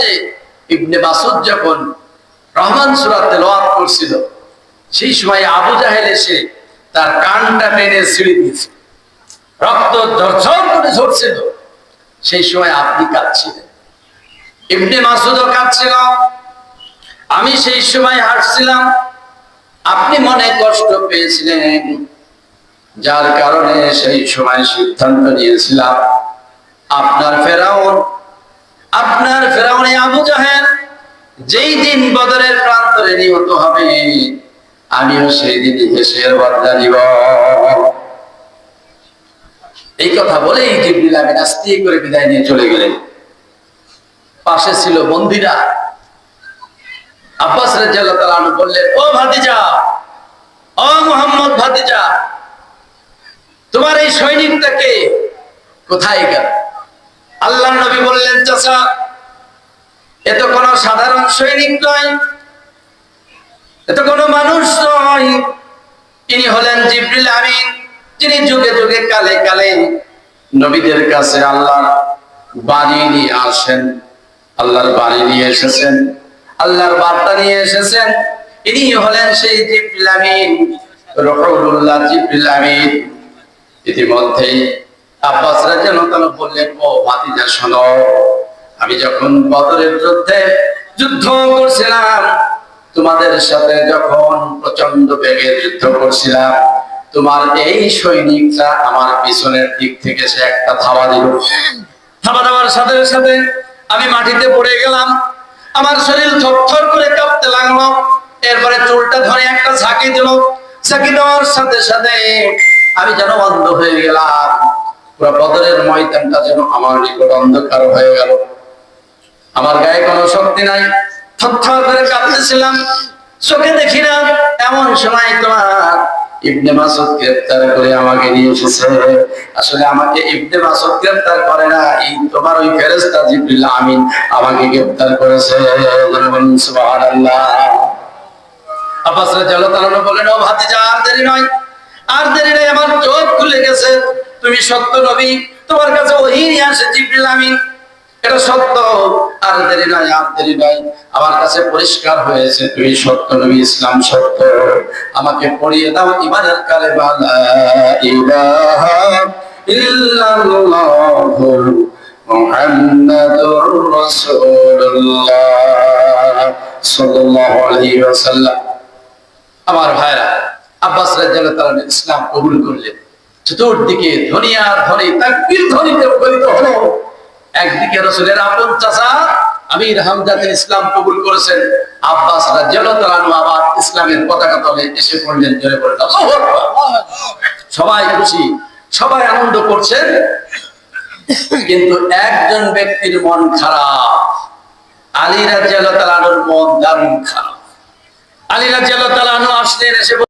মধ্যে ইবনে মাসুদ যখন রহমান সুরাত তেলাওয়াত করছিল, সেই সময় আবু জাহেল এসে তার কানটা টেনে ছিঁড়ে দিয়েছে। রক্ত ঝরঝর করে ঝরছিল। সেই সময় আপনি কাঁদছিলেন। ইবনে মাসুদও কাঁদছিল। আমি সেই সময় হাসছিলাম আপনি মনে কষ্ট পেয়েছিলেন, যার কারণে সেই সময় সিদ্ধান্ত নিয়েছিলাম, আপনার ফেরাউন আপনার ফেরাউনে আবু জাহেল যেই দিন বদরের প্রান্তরে নিহত হবে, আমিও সেই দিন হেসের বদলা নিব এই কথা বলেই জিবরিল আমিন আস্তে করে বিদায় নিয়ে চলে গেলেন। পাশে ছিল বন্দিরা। আব্বাস রাজিয়াল্লাহু বললেন, ও ভাতিজা, ও মোহাম্মদ ভাতিজা, তোমার এই সৈনিকটাকে কোথায় গেল? আল্লাহ নবী বললেন, চাচা, এ তো কোনো সাধারণ সৈনিক নয়, এ তো কোনো মানুষ নয়। ইনি হলেন জিবরিল আমিন, যিনি যুগে যুগে কালে কালে নবীদের কাছে আল্লাহর বাণী নিয়ে আসেন, আল্লাহর বাণী নিয়ে এসেছেন, আল্লাহর বার্তা নিয়ে এসেছেন। ইনি হলেন সেই জিবরিল আমিন রহুল্লাহ জিবরিল আমিন। ইতিমধ্যেই বললেন, ও ভাতিজা আমি যখন বদরের যুদ্ধে যুদ্ধ করছিলাম, তোমাদের সাথে যখন প্রচণ্ড বেগে যুদ্ধ করছিলাম, তোমার এই সৈনিকরা আমার পিছনের দিক থেকে সে একটা থাবা দিল। থাবা দেওয়ার সাথে সাথে আমি মাটিতে পড়ে গেলাম। আমার শরীর থরথর করে কাঁপতে লাগল। এরপরে চুলটা ধরে একটা ঝাঁকি দিল। ঝাঁকি দেওয়ার সাথে সাথে আমি যেন অন্ধ হয়ে গেলাম। বদরের ময়দানটা যেন আমার নিকট অন্ধকার হয়ে গেল। আমার গায়ে কোনো শক্তি নাই। থরথর করে কাঁপতেছিলাম চোখে দেখি না এমন সময় তোমার ইবনে মাসুদ করে আমাকে নিয়ে এসেছে। আসলে আমাকে ইবনে মাসুদ করে না, এই তোমার ওই ফেরেশতা জিবরিল আমিন আমাকে গ্রেফতার করেছে। সুবহানাল্লাহ। আব্বাস রাদিয়াল্লাহু তাআলা বলেন, ও ভাতিজা, আর দেরি নয়। আর দেরি নয়, আমার চোখ খুলে গেছে। তুমি সত্য নবী, তোমার কাছে নিয়ে আসে জিবরিল আমিন। এটা সত্য, আর দেরি নয় আর দেরি নয় আমার কাছে পরিষ্কার হয়েছে, তুমি সত্য নবী, ইসলাম সত্য। আমাকে পড়িয়ে দাও ইমানের কালেমা, লা ইলাহা ইল্লাল্লাহু মুহাম্মাদুর রাসূলুল্লাহ সাল্লাল্লাহু আলাইহি ওয়াসাল্লাম। আমার ভাইরা, আব্বাস তাআলা ইসলাম কবুল করলেন। চতুর্দিকে ধ্বনি আর ধ্বনি তাকবীর ধ্বনিতে মুখরিত হলো। একদিকে রসুলের আপন চাচা আমির হামজাদের ইসলাম কবুল করেছেন। আব্বাস তাআলা আবার ইসলামের পতাকা তলে এসে পড়লেন জোরে পড়লেন। সবাই খুশি, সবাই আনন্দ করছেন। কিন্তু একজন ব্যক্তির মন খারাপ, আলী রাজিয়াল্লাহু তাআলা মন দারুণ খারাপ। আলী রাজিয়াল্লাহু তাআলা আনহু আসলেন, এসে